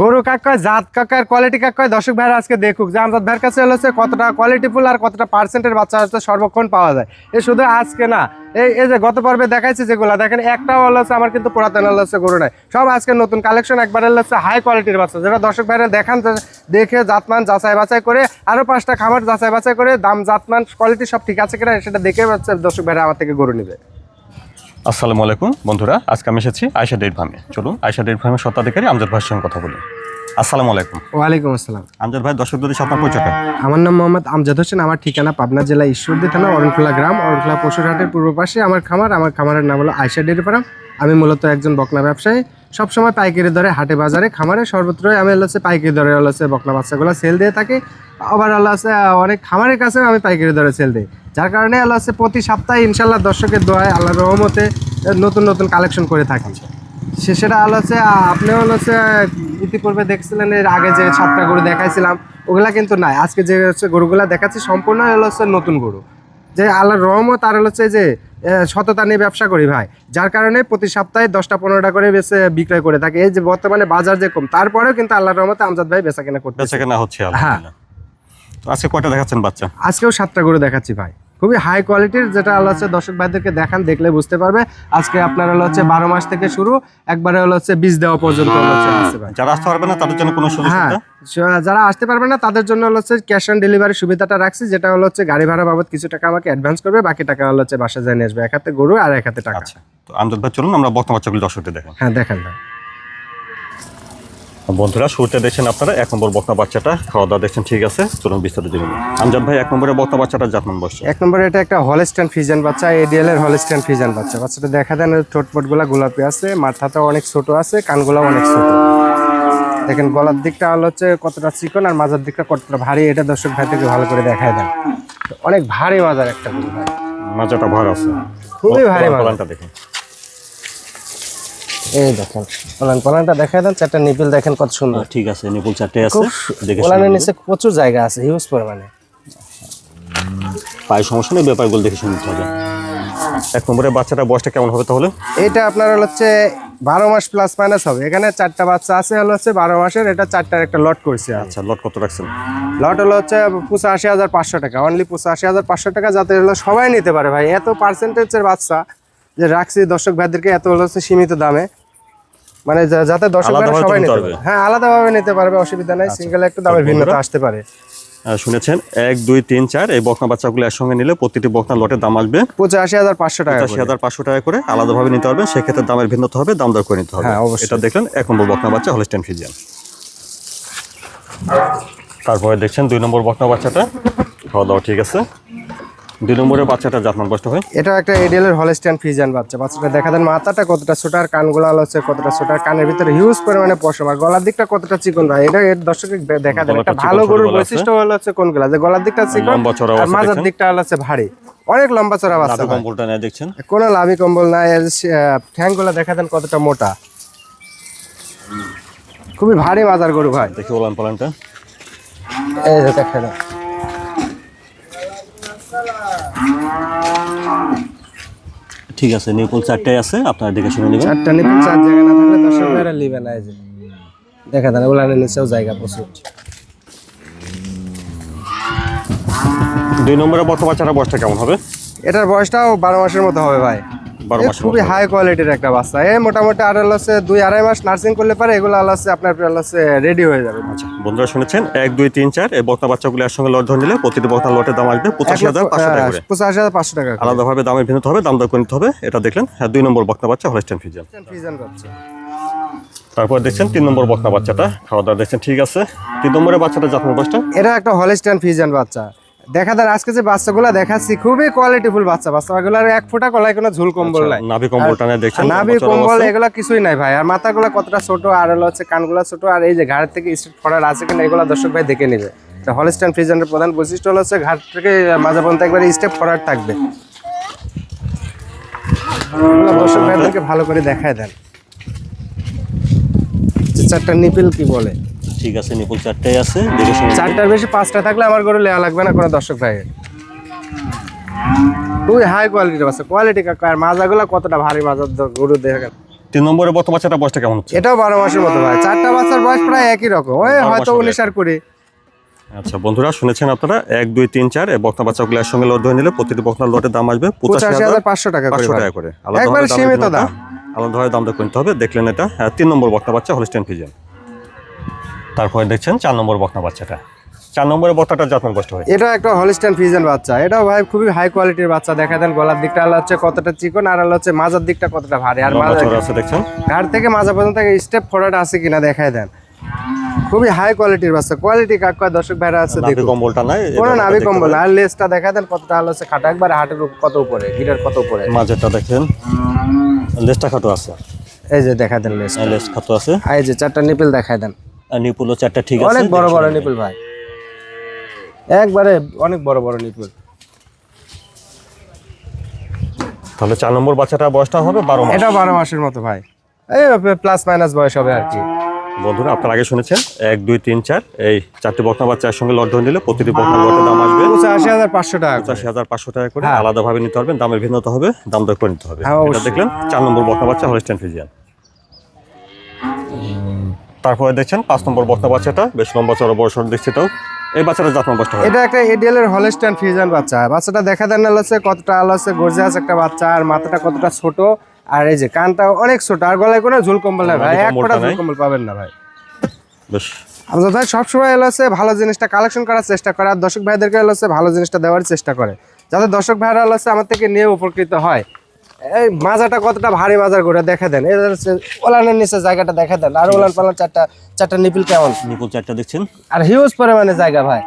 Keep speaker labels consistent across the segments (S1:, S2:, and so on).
S1: গরু কাকা, জাত কাকার কোয়ালিটি কাকা, দর্শক ভাইরা আজকে দেখুক যে আমজাদ ভাইয়ের কাছে হচ্ছে কতটা কোয়ালিটি ফুল আর কতটা পার্সেন্টের বাচ্চা হচ্ছে সর্বক্ষণ পাওয়া যায়। এ শুধু আজকে না, এই এই যে গত পর্বে দেখাইছে যেগুলো, দেখেন একটাও হচ্ছে আমার কিন্তু পুরাতন হচ্ছে গরু নাই। সব আজকে নতুন কালেকশন একবার হচ্ছে হাই কোয়ালিটির বাচ্চা। যেটা দর্শক ভাইরা দেখান দেখে জাতমান যাচাই বাছাই করে আরও পাঁচটা খামার যাচাই বাছাই করে, দাম, জাতমান কোয়ালিটি সব ঠিক আছে কিনা সেটা দেখে দর্শক ভাইরা আমার থেকে গরু নেবে।
S2: আসসালামু আলাইকুম বন্ধুরা। আজকে আমি এসেছি আয়সা ডেট ফার্মে। চলুন আয়সা ডেট ফার্মের স্বত্বাধিকারী আমজাদ ভাইয়ের সঙ্গে কথা বলি। আসসালামু আলাইকুম।
S1: ওয়ালাইকুম আসসালাম।
S2: আমজাদ ভাই দর্শক যদি আপনার পরিচয়টা।
S1: আমার নাম মোহাম্মদ আমজাদ হোসেন আমার ঠিকানা পাবনা জেলা ঈশ্বরদী থানা অরণখোলা গ্রাম অরণখোলা পশুরহাটের পূর্ব পাশে আমার খামার। আমার খামারের নাম হলো আয়সা ডেট ফার্ম। আমি মূলত একজন বকনা ব্যবসায়ী। সবসময় পাইকারি দরে, হাটে বাজারে, খামারে সর্বত্রই আমি হচ্ছে পাইকারি দরে হচ্ছে বকনা বাচ্চাগুলো সেল দিয়ে থাকি। আবার আল্লাহ আছে অনেক খামারের কাছেও আমি পাইকারি দরে সেল দিই। যার কারণে আল্লাহ আছে প্রতি সপ্তাহে ইনশাল্লাহ দর্শকের দোয়ায় আল্লাহ রহমতে নতুন নতুন কালেকশন করে থাকি। সে সেটা হলো হচ্ছে আপনিও হচ্ছে ইতিপূর্বে দেখছিলেন এর আগে যে সাতটা গরু দেখাইছিলাম, ওগুলা কিন্তু নাই। আজকে যে হচ্ছে গরুগুলা দেখাচ্ছি, সম্পূর্ণ হলো হচ্ছে নতুন গরু। যে আল্লাহর রহমত আর হচ্ছে যে সততা নিয়ে ব্যবসা করি ভাই। যার কারণে প্রতি সপ্তাহে দশটা পনেরোটা করে বেছে বিক্রয় করে থাকে। এই যে বর্তমানে বাজার যে কম তারপরেও কিন্তু আল্লাহর রহমতে আমজাদ ভাই বেচা কেনা করতে
S2: বেচা কেনা হচ্ছে হ্যাঁ আজকে কয়টা দেখাচ্ছেন বাচ্চা?
S1: আজকেও সাতটা করে দেখাচ্ছি ভাই। খুবই হাই কোয়ালিটির যেটা হলো হচ্ছে দর্শক ভাইদেরকে দেখান দেখলে বুঝতে পারবে। আজকে আপনার হলো হচ্ছে বারো মাস থেকে শুরু একবারে হলো হচ্ছে বীজ দেওয়া পর্যন্ত
S2: যারা আসতে পারবে না তাদের জন্য কোনো
S1: হ্যাঁ যারা আসতে পারবে না তাদের জন্য হলো হচ্ছে ক্যাশ অন ডেলিভারি সুবিধাটা রাখছি যেটা হলো হচ্ছে গাড়ি ভাড়া বাবদ কিছু টাকা আমাকে অ্যাডভান্স করবে বাকি টাকা হলো হচ্ছে বাসা যায় নিয়ে আসবে। এক হাতে গরু আর এক হাতে টাকা।
S2: আচ্ছা তো আমজাদ ভাই চলুন আমরা বর্তমান বাচ্চাগুলো দর্শকদের দেখেন
S1: হ্যাঁ দেখেন ভাই।
S2: বন্ধুরা শুরুতে দেখছেন আপনারা এক নম্বর বক্তা বাচ্চাটা খাওয়া দাওয়া দেখছেন ঠিক আছে? চলুন বিস্তারিত জেনে নিই। আমজাদ ভাই এক নম্বরে বক্তা বাচ্চাটা জাতমান বসছে
S1: এক নম্বরে এটা একটা হলস্টান ফিজান বাচ্চা এডিএল এর হলস্টান ফিজান বাচ্চা। বাচ্চাটা দেখা দেন ঠোঁটপটগুলা গোলাপি আছে মাথাটাও অনেক ছোট আছে কানগুলাও অনেক ছোট। দেখেন গলার দিকটা হলো হচ্ছে কতটা চিকন আর মাজার দিকটা কতটা ভারী এটা দর্শক ভাই থেকে ভালো করে দেখায় দেন। অনেক ভারী মাজার একটা
S2: মাজাটা ভর আছে।
S1: খুবই ভারী মাজার।
S2: পলানটা দেখুন
S1: এই দেখেন পলান পলানটা দেখায় দেন চারটা নিপিল দেখেন কত সুন্দর।
S2: ঠিক আছে নিপুল চারটে আছে
S1: পলানের নিচে প্রচুর জায়গা আছে হিউজ পরিমাণে।
S2: পায়ে সমস্যা নেই ব্যাপারগুলো দেখে শুনে নিতে হবে। এক নম্বরে বাচ্চাটা বয়সটা কেমন হবে তাহলে?
S1: এটা আপনার হচ্ছে বারো মাস প্লাস মাইনাস হবে। এখানে চারটা বাচ্চা আছে হলো হচ্ছে বারো মাসের এটা চারটার একটা লট করছে
S2: আচ্ছা লট কত রাখছেন?
S1: লট হলো হচ্ছে পঁচাশি হাজার পাঁচশো টাকা অনলি পঁচাশি হাজার পাঁচশো টাকা যাতে হলো সবাই নিতে পারে ভাই। এত পার্সেন্টেজের বাচ্চা যে রাখছি দর্শক ভাইদেরকে এত হচ্ছে সীমিত দামে। মানে যাতে দর্শক ভাইরা সবাই
S2: নিতে পারবে।
S1: হ্যাঁ আলাদাভাবে নিতে পারবে অসুবিধা নাই। সিঙ্গেল একটু দামের ভিন্নতা আসতে পারে।
S2: শুনেছেন? এক দুই তিন চার এই বকনা বাচ্চাগুলো একসঙ্গে নিলে প্রতিটি বকনা লটের দাম আসবে।
S1: পঁচাশি হাজার পাঁচশো টাকা
S2: পঁচাশি
S1: করে।
S2: হাজার পাঁচশো টাকা করে আলাদাভাবে নিতে পারবেন সেক্ষেত্রে দামের ভিন্নতা হবে দাম দর করে নিতে হবে।
S1: হ্যাঁ।
S2: এটা দেখলেন এক নম্বর বকনা বাচ্চা হলিস্টেন ফিজিয়ান তারপরে দেখছেন দুই নম্বর বকনা বাচ্চাটা। খাওয়া দাওয়া ঠিক আছে। দুই নম্বরের বাচ্চাটা জাতমান বসতে হয়?
S1: এটা একটা এডিএল এর বাচ্চা। বাচ্চাটা দেখা দেন মাথাটা কতটা ছোট আর কানগুলো হলো হচ্ছে কতটা ছোট আর কানের ভিতরে হিউজ পরিমাণে পশম। আর গলার দিকটা কতটা চিকন ভাই? এটা এর দর্শকে দেখা দেন। একটা ভালো গরুর বৈশিষ্ট্য হলো হচ্ছে কোনগুলা যে গলার দিকটা চিকন আর দিকটা হচ্ছে ভারী। অনেক লম্বা চড়া বাচ্চা
S2: কম্বলটা নেয় দেখছেন?
S1: কোনো লাভি কম্বল নাই ঠ্যাংগুলো দেখা দেন কতটা মোটা। খুবই ভারী মাজার গরু ভাই।
S2: দেখি ওলান পালানটা।
S1: এই যে দেখা দেন
S2: ঠিক আছে নিপুল চারটাই আছে আপনারা দেখে শুনে নেবেন।
S1: চারটা নিপুল চার জায়গা না থাকলে দর্শক নেবে না এই যে। দেখা দেন ওলানের নিচেও জায়গা প্রচুর।
S2: দুই নম্বরে বর্তমান চারা বয়সটা কেমন হবে?
S1: এটার বয়সটাও বারো মাসের মতো হবে ভাই। খুবই। হাই কোয়ালিটির একটা বাচ্চা। এ মোটামুটি আর হচ্ছে দুই আড়াই মাস নার্সিং করলে পারে এগুলো হচ্ছে আপনার হচ্ছে রেডি হয়ে যাবে।
S2: বন্ধুরা শুনেছেন? এক দুই তিন চার এই বক্তা বাচ্চাগুলো একসঙ্গে লট ধরে নিলে প্রতিটি বক্তা লটের দাম আসবে পঁচাশি হাজার পাঁচশো টাকা করে।
S1: পঁচাশি হাজার পাঁচশো টাকা
S2: আলাদাভাবে দামের ভিন্নতা হবে দাম দর করে নিতে হবে। এটা দেখলেন হ্যাঁ দুই নম্বর বক্তা বাচ্চা হলস্টেন ফিজিয়ান
S1: ফ্রিজিয়ান বাচ্চা।
S2: তারপর দেখছেন তিন নম্বর বক্তা বাচ্চাটা খাওয়া দাওয়া দেখছেন ঠিক আছে। তিন নম্বরের বাচ্চাটা জাতমান বয়সটা?
S1: এটা একটা হলিস্টান ফিজিয়ান বাচ্চা। দেখা দেন আজকে যে বাচ্চাগুলো দেখাচ্ছি খুবই কোয়ালিটিফুল বাচ্চা। বাচ্চাগুলোর এক ফোঁটা কলায় কোনো ঝুল কম্বল নাই।
S2: নাভি কম্বলটা নেয় দেখছেন
S1: নাভি কম্বল। এগুলো কিছুই নাই ভাই। আর মাথাগুলো কতটা ছোট আর হলো হচ্ছে কানগুলো ছোট আর এই যে ঘাড় থেকে স্ট্রেট ফড়ার আছে কিনা এগুলো দর্শক ভাই দেখে নিবে। হলিস্টান ফ্রিজানের প্রধান বৈশিষ্ট্য হলো হচ্ছে ঘাট থেকে মাঝে পর্যন্ত একবার স্টেপ ফরার থাকবে। দর্শক ভাইদেরকে ভালো করে দেখায় দেন। যে চারটা নিপিল কি বলে?
S2: ঠিক আছে নিপুল চারটায় আছে দেখে শুনে
S1: চারটার বেশি পাঁচটা থাকলে আমার গরু লেওয়া লাগবে না কোনো দর্শক ভাইয়ের খুবই হাই কোয়ালিটির বাচ্চা কোয়ালিটি কাকা আর মাজাগুলো কতটা ভারী মাজার গরু দেখেন
S2: তিন নম্বরে বক্তা বাচ্চাটা বয়সটা কেমন হচ্ছে?
S1: এটাও বারো মাসের মতো ভাই চারটা বাচ্চার বয়স প্রায় একই রকম। ওই হয়তো উনিশ আর কুড়ি।
S2: আচ্ছা বন্ধুরা শুনেছেন আপনারা? এক দুই তিন চার এই বক্তা বাচ্চাগুলো একসঙ্গে লট ধরে নিলে প্রতিটি বক্তার লটের দাম আসবে পঁচাশি হাজার
S1: পাঁচশো টাকা করে
S2: পাঁচশো টাকা করে। আলাদা
S1: সীমিত দাম।
S2: আলাদাভাবে দাম দর করতে হবে দেখলেন এটা। তিন নম্বর বক্তা বাচ্চা হলিস্টেন ফিজেন তারপরে দেখছেন চার নম্বর বক্তা বাচ্চাটা। চার নম্বরের বক্তাটা যত্ন কষ্ট হয়।
S1: এটা একটা হলিস্টান ফিজেন বাচ্চা। এটাও ভাই খুবই হাই কোয়ালিটির বাচ্চা। দেখা দেন গলার দিকটা আলো হচ্ছে কতটা চিকন আর আলো হচ্ছে মাজার দিকটা কতটা ভারী। আর
S2: আছে দেখছেন?
S1: ঘাট থেকে মাজা পর্যন্ত স্টেপ ফরওয়ার্ড আছে কিনা দেখাই দেন। খুবই হাই কোয়ালিটির বাচ্চা। কোয়ালিটি কাক কয় দর্শক ভাইরা আছে দেখুন।
S2: কম্বলটা নাই
S1: কোনো নাভি কম্বল আর লেসটা দেখা দেন কতটা আলো হচ্ছে খাটা। একবার হাটের কত উপরে? গিটার কত উপরে?
S2: মাঝেরটা দেখেন। লেসটা খাটো আছে।
S1: এই যে দেখা দেন লেস
S2: লেস লেজ খাটো আছে।
S1: এই যে চারটা নিপেল দেখাই দেন।
S2: নিপুলো চারটা ঠিক আছে
S1: অনেক বড় বড় নিপল ভাই। একবারে অনেক বড় বড় নিপল।
S2: তাহলে চার নম্বর বাচ্চাটা বয়সটা হবে বারো মাস।
S1: এটা বারো মাসের মতো ভাই। এই প্লাস মাইনাস বয়স হবে আর কি।
S2: বন্ধুরা আপনারা আগে শুনেছেন? এক দুই তিন চার এই চারটি বকনা বাচ্চা একসঙ্গে লট ধরে নিলে প্রতিটি বকনা লটের দাম আসবে
S1: পঁচাশি হাজার পাঁচশো টাকা।
S2: পঁচাশি হাজার পাঁচশো টাকা করে।
S1: হ্যাঁ।
S2: আলাদাভাবে নিতে পারবেন দামের ভিন্নতা হবে দাম দর করে নিতে হবে।
S1: হ্যাঁ,
S2: এটা দেখলেন চার নম্বর বকনা বাচ্চা হলিস্টেন ফিজিয়ান তারপরে দেখছেন পাঁচ নম্বর বকনা বাচ্চাটা বেশ লম্বা চড়া বয়স দেখছি এটাও এই বাচ্চাটা কষ্ট হয়।
S1: এটা একটা এডিএল এর হলস্টাইন ফিউজন বাচ্চা। বাচ্চাটা দেখা দেন হচ্ছে কতটা আলো আছে গর্জিয়াস একটা বাচ্চা আর মাথাটা কতটা ছোট আর এই যে কানটা অনেক ছোট আর গলায় কোনো ঝুল কম্বল নাই ভাই
S2: গলায়
S1: এক ফোঁটা ঝুল কম্বল পাবেন না ভাই।
S2: বেশ।
S1: আমাদের ভাই সবসময় এলো হচ্ছে ভালো জিনিসটা কালেকশন করার চেষ্টা করে আর দর্শক ভাইদেরকে এলো হচ্ছে ভালো জিনিসটা দেওয়ার চেষ্টা করে। যাতে দর্শক ভাইরা হলো হচ্ছে আমার থেকে নিয়ে উপকৃত হয়। এই মাজাটা কতটা ভারী মাজার করে দেখা দেন। এই ওলানের নিচে জায়গাটা দেখা দেন। আর ওলান পালান চারটা চারটা নিপিল কেমন?
S2: নিপুল চারটা দেখছেন?
S1: আর হিউজ পরিমাণে জায়গা ভাই।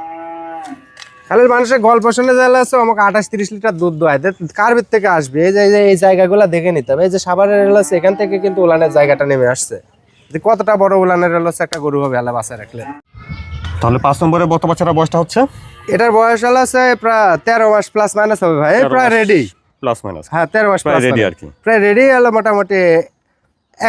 S1: খালি মানুষের গল্প শুনে যাইলে আছে আমাকে আঠাশ তিরিশ লিটার দুধ দোয়ায়। কার ভিত থেকে আসবে? এই যে এই জায়গাগুলো দেখে নিতে হবে। এই যে সাভারের রেল আছে এখান থেকে কিন্তু উলানের জায়গাটা নেমে আসছে। যে কতটা বড় উলানের রেল আছে একটা গরু হবে আলা বাসায় রাখলে।
S2: তাহলে পাঁচ নম্বরে বকনা বাচ্চাটা বয়সটা হচ্ছে?
S1: এটার বয়স হলো প্রায় তেরো মাস প্লাস মাইনাস হবে ভাই। প্রায় রেডি
S2: প্লাস মাইনাস।
S1: হ্যাঁ তেরো মাস
S2: প্রায়
S1: minus।
S2: আর কি।
S1: প্রায় রেডি হলো মোটামুটি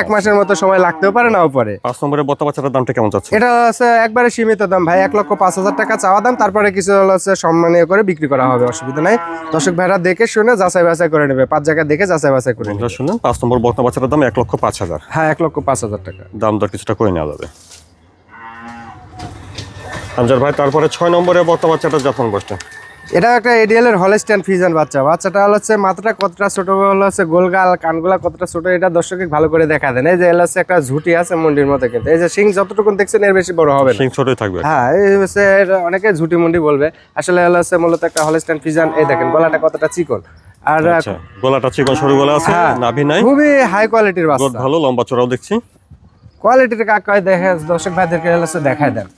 S1: এক মাসের মতো সময় লাগতেও পারে নাও পারে।
S2: পাঁচ নম্বরের বকনা বাচ্চাটার দামটা কেমন যাচ্ছে
S1: এটা হচ্ছে একবারে সীমিত দাম। ভাই এক লক্ষ পাঁচ হাজার টাকা চাওয়া দাম তারপরে কিছু হলো হচ্ছে সম্মানীয় করে বিক্রি করা হবে অসুবিধা নাই। দর্শক ভাইরা দেখে শুনে যাচাই বাছাই করে নেবে। পাঁচ জায়গায় দেখে যাচাই বাছাই করে নেবে।
S2: শুনলেন পাঁচ নম্বর বকনা বাচ্চাটার দাম এক লক্ষ পাঁচ হাজার।
S1: হ্যাঁ এক লক্ষ পাঁচ হাজার টাকা।
S2: দাম দর কিছুটা করে নেওয়া যাবে? আমজার ভাই তারপরে ছয় নম্বরে বক্তা বাচ্চাটার যত্ন বয়সটা
S1: এটা একটা এডিএল এর হলস্টাইন ফিজান বাচ্চা। বাচ্চাটা হচ্ছে মাথাটা কতটা ছোট হলো হচ্ছে গোলগাল কানগুলা কতটা ছোট এটা দর্শকে ভালো করে দেখা দেন। এই যে এল হচ্ছে একটা ঝুটি আছে মুন্ডির মধ্যে কিন্তু। এই যে সিং যতটুকু দেখছেন এর বেশি বড় হবে
S2: সিং ছোটই থাকবে।
S1: হ্যাঁ এই হচ্ছে অনেকে ঝুটি মুন্ডি বলবে। আসলে হলো হচ্ছে মূলত একটা হলস্টাইন ফিজান এই দেখেন গলাটা কতটা চিকন। আর
S2: আচ্ছা গলাটা চিকন সরু গলা আছে
S1: হ্যাঁ।
S2: নাভি নাই।
S1: খুবই হাই কোয়ালিটির বাচ্চা।
S2: ভালো লম্বা চড়াও দেখছি।
S1: কোয়ালিটির কাকায় দেখে দর্শক ভাইদেরকে হচ্ছে দেখায় দেন।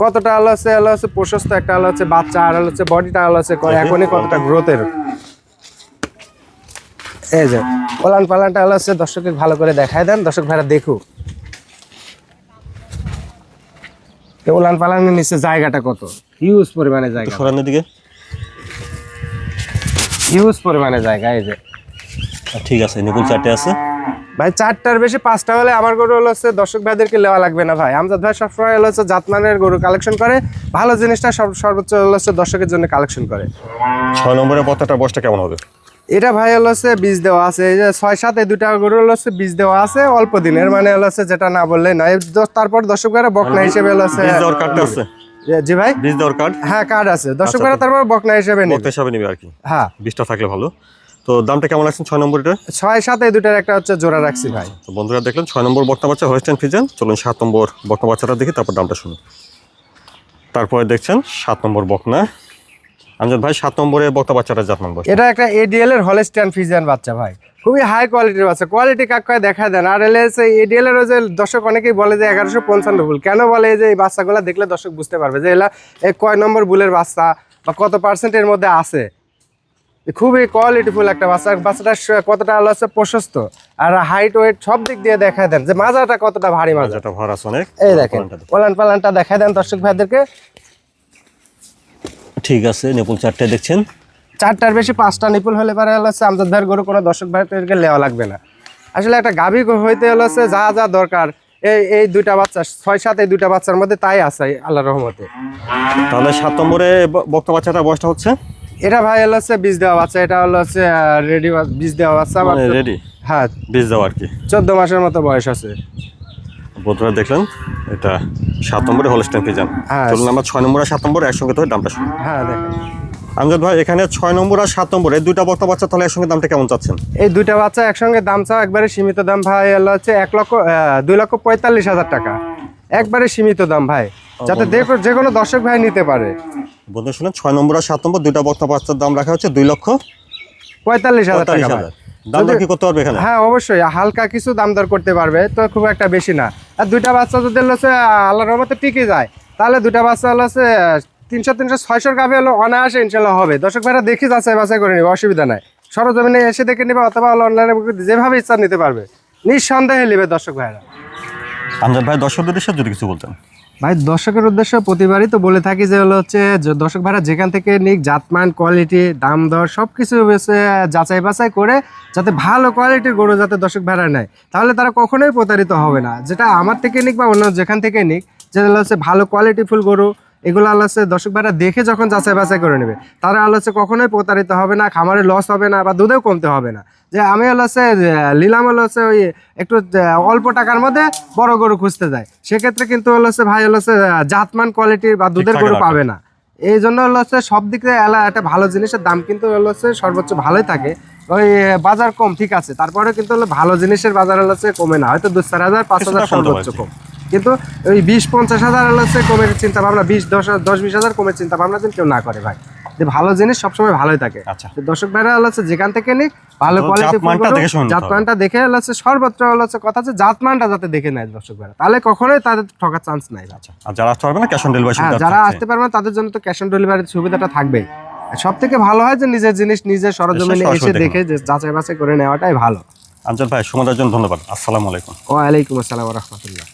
S1: কতটা আলো আছে? আলো আছে প্রশস্ত একটা আলো হচ্ছে বাচ্চা আর আলো হচ্ছে বডিটা আলো আছে এখনই কতটা গ্রোথের এই যে ওলান পালানটা আলো আছে দর্শককে ভালো করে দেখায় দেন দর্শক ভাইরা দেখুক। ওলান পালানের নিচে জায়গাটা কত? হিউজ পরিমাণে জায়গা।
S2: সরানোর দিকে
S1: হিউজ পরিমাণে জায়গা এই যে।
S2: ঠিক আছে নিপুল চারটে আছে।
S1: ভাই চারটার বেশি পাঁচটা হলে আমার গরু হলো হচ্ছে দর্শক ভাইদেরকে নেওয়া লাগবে না ভাই। আমজাদ ভাই সবসময় হলো হচ্ছে জাতমানের গরু কালেকশন করে। ভালো জিনিসটা সব সর্বোচ্চ হলো হচ্ছে দর্শকের জন্য কালেকশন করে।
S2: ছয় নম্বরের বক্তাটার বয়সটা কেমন হবে?
S1: এটা ভাই হলো হচ্ছে বীজ দেওয়া আছে। এই যে ছয় সাত এই দুটা গরু হলো হচ্ছে বীজ দেওয়া আছে অল্প দিনের। মানে হলো হচ্ছে যেটা না বললে নয়। তারপর দর্শক ভাইরা বকনা হিসেবে হলো হচ্ছে জি ভাই?
S2: বীজ দেওয়ার কার্ড
S1: হ্যাঁ কার্ড আছে। দর্শক ভাইরা তারপর বকনা হিসেবে নেবে।
S2: হিসাবে নিবে আর কি।
S1: হ্যাঁ।
S2: বীজটা থাকলে ভালো। তো দামটা কেমন লাগছে ছয় নম্বরটা?
S1: ছয় এই দুটার একটা হচ্ছে জোড়া রাখছি ভাই।
S2: তো বন্ধুরা দেখলেন ছয় নম্বর বক্তা বাচ্চা হোয়েস্টার্ন ফিজেন চলুন সাত নম্বর বক্তা বাচ্চাটা দেখি তারপর দামটা শুনুন। তারপরে দেখছেন সাত নম্বর বকনা। আমজাদ ভাই সাত নম্বরে বক্তা বাচ্চাটা জাত নম্বর।
S1: এটা একটা এডিএল এর হলস্টিয়ান ফিজিয়ান বাচ্চা ভাই। খুবই হাই কোয়ালিটির বাচ্চা। কোয়ালিটি কাকায় দেখা দেন। আর এলে এডিএল এর যে দর্শক অনেকেই বলে যে এগারোশো পঞ্চান্ন বুল কেন বলে যে এই বাচ্চাগুলো দেখলে দর্শক বুঝতে পারবে যে এলা কয় নম্বর বুলের বাচ্চা বা কত পার্সেন্টের মধ্যে আছে? খুবই কোয়ালিটিফুল একটা বাচ্চা। বাচ্চাটা কতটা আলো আছে? প্রশস্ত। আর হাইট ওয়েট সব দিক দিয়ে দেখা দেন। যে মাজাটা কতটা ভারী
S2: মাজাটা ভর আছে অনেক।
S1: এই দেখেন ওলান পালানটা দেখা দেন দর্শক ভাইদেরকে।
S2: ঠিক আছে নেপুল চারটে দেখছেন।
S1: চারটার বেশি পাঁচটা নিপুল হলে পারে হলো আমজাদ ভাইয়ের গরু কোনো দর্শক ভাইদেরকে নেওয়া লাগবে না। আসলে একটা গাভী হইতে হলো যা যা দরকার। এই এই দুইটা বাচ্চা ছয় সাত এই দুইটা বাচ্চার মধ্যে তাই আছে আল্লাহ রহমতে।
S2: তাহলে সাত নম্বরে বক্তা বাচ্চাটা বয়সটা হচ্ছে?
S1: এটা ভাই হলো হচ্ছে বীজ দেওয়া বাচ্চা এটা হলো হচ্ছে রেডি বীজ দেওয়া বাচ্চা
S2: মানে রেডি
S1: হ্যাঁ।
S2: বীজ দেওয়া আর কি।
S1: চোদ্দ মাসের মতো বয়স আছে।
S2: বন্ধুরা দেখলেন এটা সাত নম্বরে হলস্টেন ফিজান
S1: হ্যাঁ।
S2: চলুন আমরা ছয় নম্বর আর সাত নম্বর একসঙ্গে তো দামটা শুনি।
S1: হ্যাঁ দেখেন।
S2: আমজাদ ভাই এখানে ছয় নম্বর আর সাত নম্বর এই দুইটা বক্তা বাচ্চা তাহলে একসঙ্গে দামটা কেমন চাচ্ছেন?
S1: এই দুইটা বাচ্চা একসঙ্গে দাম চাও একবারে সীমিত দাম ভাই হলো হচ্ছে এক লক্ষ দুই লক্ষ পঁয়তাল্লিশ হাজার টাকা। একবারে সীমিত দাম ভাই। যাতে দেখো যে কোনো দর্শক ভাই নিতে পারে।
S2: বন্ধু শুনেন ছয় নম্বর আর সাত নম্বর দুইটা বক্তা বাচ্চার দাম রাখা হচ্ছে দুই লক্ষ
S1: পঁয়তাল্লিশ হাজার টাকা
S2: করতে পারবে এখানে?
S1: হ্যাঁ অবশ্যই। হালকা কিছু দাম দর করতে পারবে তো খুব একটা বেশি না। আর দুইটা বাচ্চা যদি হচ্ছে আল্লাহর রহমতে টিকে যায় তাহলে দুইটা বাচ্চা হলো হচ্ছে তিনশো তিনশো ছয়শোর গাভি হলো অনায়াসে ইনশাল্লাহ হবে। দর্শক ভাইরা দেখি যাচাই বাছাই করে নিবে অসুবিধা নাই। সরজমিনে এসে দেখে নিবে অথবা অনলাইনে যেভাবে ইচ্ছা নিতে পারবে। নিঃসন্দেহে নেবে দর্শক ভাইরা।
S2: আমজাদ ভাই দর্শকদের উদ্দেশ্যে যদি কিছু বলতেন।
S1: ভাই, দর্শকের উদ্দেশ্যে প্রতিবারই তো বলে থাকি যে হলো হচ্ছে দর্শক ভাড়া যেখান থেকে নিক, জাতমান কোয়ালিটি দাম দর সব কিছু যাচাই বাছাই করে যাতে ভালো কোয়ালিটির গরু যাতে দর্শক ভাড়া নেয়। তাহলে তারা কখনোই প্রতারিত হবে না। যেটা আমার থেকে নিক বা অন্য যেখান থেকে নিক যেটা হচ্ছে ভালো কোয়ালিটি ফুল গরু এগুলো আল্লাহ হচ্ছে দর্শক ভাড়া দেখে যখন যাচাই বাছাই করে নেবে তারা আল্লাহ হচ্ছে কখনোই প্রতারিত হবে না খামারে লস হবে না বা দুধেও কমতে হবে না। যে আমি হলো হচ্ছে নিলাম হলো হচ্ছে ওই একটু অল্প টাকার মধ্যে বড় গরু খুঁজতে যায়। সেক্ষেত্রে কিন্তু হলো হচ্ছে ভাই হলো হচ্ছে জাতমান কোয়ালিটির বা দুধের গরু পাবে না। এই জন্য হলো হচ্ছে সব দিক থেকে এলা একটা ভালো জিনিসের দাম কিন্তু হলো হচ্ছে সর্বোচ্চ ভালোই থাকে। ওই বাজার কম ঠিক আছে। তারপরে কিন্তু হলো ভালো জিনিসের বাজার হলো হচ্ছে কমে না। হয়তো দু চার হাজার পাঁচ হাজার সর্বোচ্চ কম। কিন্তু ওই বিশ পঞ্চাশ হাজার হচ্ছে কমের চিন্তা ভাবনা বিশ দশ দশ বিশ হাজার কমের চিন্তা ভাবনা যেন কেউ না করে ভাই। যে ভালো জিনিস সবসময় ভালোই থাকে।
S2: আচ্ছা।
S1: দর্শক ভাইরা হচ্ছে যেখান থেকে নিক ভালো কোয়ালিটি
S2: জাতমানটা দেখে
S1: হচ্ছে সর্বত্র হচ্ছে কথা হচ্ছে জাতমানটা যাতে দেখে নেয় দর্শক ভাইরা। তাহলে কখনোই তাদের ঠকার চান্স নাই
S2: আচ্ছা। আর যারা আসতে পারবে না ক্যাশ অন ডেলিভারি
S1: হ্যাঁ যারা আসতে পারবে না তাদের জন্য তো ক্যাশ অন ডেলিভারির সুবিধাটা থাকবেই। সব থেকে ভালো হয় যে নিজের জিনিস নিজের সরজমিনে এসে দেখে যে যাচাই বাছাই করে নেওয়াটাই ভালো।
S2: আমজাদ ভাই সময়ের জন্য ধন্যবাদ। আসসালামু আলাইকুম।
S1: ওয়ালাইকুম আসসালাম রহমতুল্লাহ।